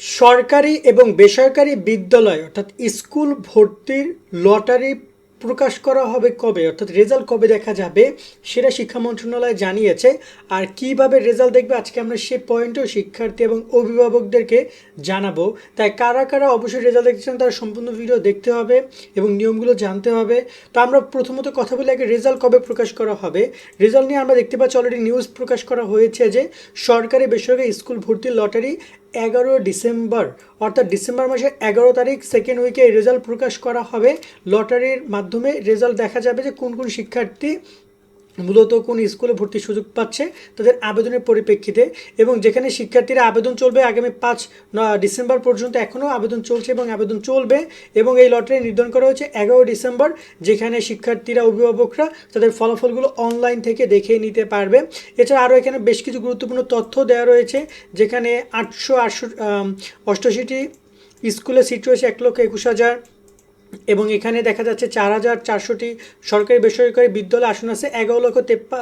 সরকারি এবং বেসরকারি বিদ্যালয়, অর্থাৎ স্কুল ভর্তির লটারি প্রকাশ করা হবে কবে? অর্থাৎ রেজাল্ট কবে দেখা যাবে সেটা শিক্ষা মন্ত্রণালয় জানিয়েছে। আর কীভাবে রেজাল্ট দেখবে? আজকে আমরা সে পয়েন্টও শিক্ষার্থী এবং অভিভাবকদেরকে জানাব। তাই কারা কারা অবশ্যই রেজাল্ট দেখতে চান তারা সম্পূর্ণ ভিডিও দেখতে হবে এবং নিয়মগুলো জানতে হবে। তো আমরা প্রথমত কথা বলি, আগে রেজাল্ট কবে প্রকাশ করা হবে? রেজাল্ট নিয়ে আমরা দেখতে পাচ্ছি অলরেডি নিউজ প্রকাশ করা হয়েছে যে সরকারি বেসরকারি স্কুল ভর্তির লটারি এগারো ডিসেম্বর, অর্থাৎ ডিসেম্বর মাসের এগারো তারিখ সেকেন্ড উইকে রেজাল্ট প্রকাশ করা হবে। লটারির মাধ্যমে রেজাল্ট দেখা যাবে যে কোন কোন শিক্ষার্থী মূলত কোন স্কুলে ভর্তির সুযোগ পাচ্ছে তাদের আবেদনের পরিপ্রেক্ষিতে এবং যেখানে শিক্ষার্থীরা আবেদন চলবে আগামী পাঁচ ডিসেম্বর পর্যন্ত এখনও আবেদন চলছে এবং আবেদন চলবে এবং এই লটারি নির্ধারণ করা হয়েছে এগারো ডিসেম্বর, যেখানে শিক্ষার্থীরা, অভিভাবকরা তাদের ফলাফলগুলো অনলাইন থেকে দেখে নিতে পারবে। এছাড়া আরও এখানে বেশ কিছু গুরুত্বপূর্ণ তথ্য দেওয়া রয়েছে, যেখানে আটশো আটশো অষ্টআশিটি স্কুলে সিট রয়েছে এক লক্ষ একুশ হাজার। এবং এখানে দেখা যাচ্ছে চার হাজার চারশোটি সরকারি বেসরকারি বিদ্যালয় আসন আছে, এগারো লক্ষ তেপ্পা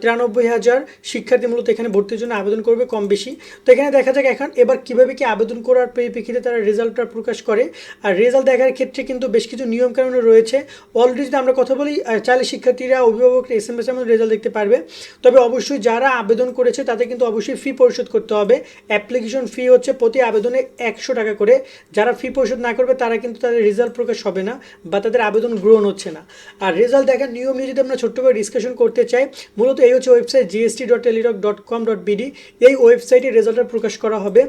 তিরানব্বই হাজার শিক্ষার্থী মূলত এখানে ভর্তির জন্য আবেদন করবে কম বেশি। তো এখানে দেখা যাক এখন এবার কীভাবে কি আবেদন করার পরিপ্রেক্ষিতে তারা রেজাল্টটা প্রকাশ করে। আর রেজাল্ট দেখার ক্ষেত্রে কিন্তু বেশ কিছু নিয়মকানুন রয়েছে। অলরেডি যদি আমরা কথা বলি চাইলে শিক্ষার্থীরা অভিভাবক এস এম এস এর রেজাল্ট দেখতে পারবে। তবে অবশ্যই যারা আবেদন করেছে তাদের কিন্তু অবশ্যই ফি পরিশোধ করতে হবে। অ্যাপ্লিকেশন ফি হচ্ছে প্রতি আবেদনে একশো টাকা করে। যারা ফি পরিশোধ না করবে, তারা কিন্তু তাদের রেজাল্ট প্রকাশ হবে না বা তাদের আবেদন গ্রহণ হচ্ছে না। আর রেজাল্ট দেখার নিয়ম নিয়ে যদি আমরা ছোট্ট করে ডিসকাশন করতে চাই, মূলত এই হচ্ছে website GST dot Teletalk dot com dot BD এই ওয়েবসাইটে রেজাল্টটা প্রকাশ করা হবে।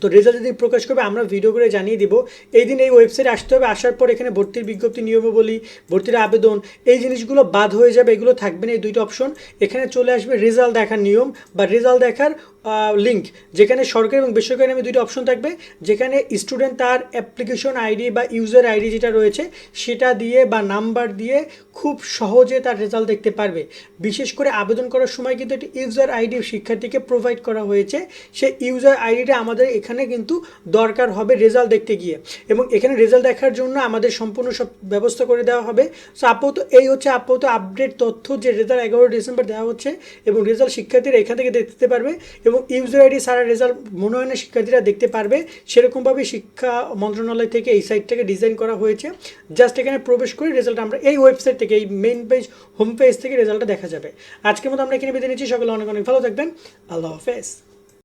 তো রেজাল্ট যদি প্রকাশ করবে, আমরা ভিডিও করে জানিয়ে দিব। এই দিন এই ওয়েবসাইটে আসতে হবে, আসার পর এখানে ভর্তির বিজ্ঞপ্তি, নিয়মাবলী, ভর্তির আবেদন, এই জিনিসগুলো বাদ হয়ে যাবে, এগুলো থাকবে না, এই দুইটা অপশন এখানে চলে আসবে রেজাল্ট দেখার নিয়ম বা রেজাল্ট দেখার লিঙ্ক যেখানে সরকারি এবং বেসরকারি নামে দুইটা অপশন থাকবে, যেখানে স্টুডেন্ট তার অ্যাপ্লিকেশন আইডি বা ইউজার আইডি যেটা রয়েছে, সেটা দিয়ে বা নাম্বার দিয়ে খুব সহজে তার রেজাল্ট দেখতে পারবে। বিশেষ করে আবেদন করার সময় কিন্তু একটি ইউজার আইডি শিক্ষার্থীকে প্রোভাইড করা হয়েছে। সেই ইউজার আইডিটা আমাদের এখানে কিন্তু দরকার হবে রেজাল্ট দেখতে গিয়ে। এবং এখানে রেজাল্ট দেখার জন্য আমাদের সম্পূর্ণ সব ব্যবস্থা করে দেওয়া হবে। সো আপাতত এই হচ্ছে আপাতত আপডেট তথ্য যে রেজাল্ট এগারো ডিসেম্বর দেওয়া হচ্ছে এবং রেজাল্ট শিক্ষার্থীরা এখান থেকে দেখতে পারবে এবং ইউজার আইডি সারা রেজাল্ট মনোনয়নের শিক্ষার্থীরা দেখতে পারবে। সেরকমভাবে শিক্ষা মন্ত্রণালয় থেকে এই সাইটটাকে ডিজাইন করা হয়েছে। জাস্ট এখানে প্রবেশ করে রেজাল্ট আমরা এই ওয়েবসাইট থেকে, এই মেইন পেজ হোম পেজ থেকে রেজাল্টটা দেখা যাবে। আজকের মতো আমরা এখানে বেঁধে নিচ্ছি। সকলে অনেক অনেক ভালো থাকবেন। আল্লাহ হাফেজ।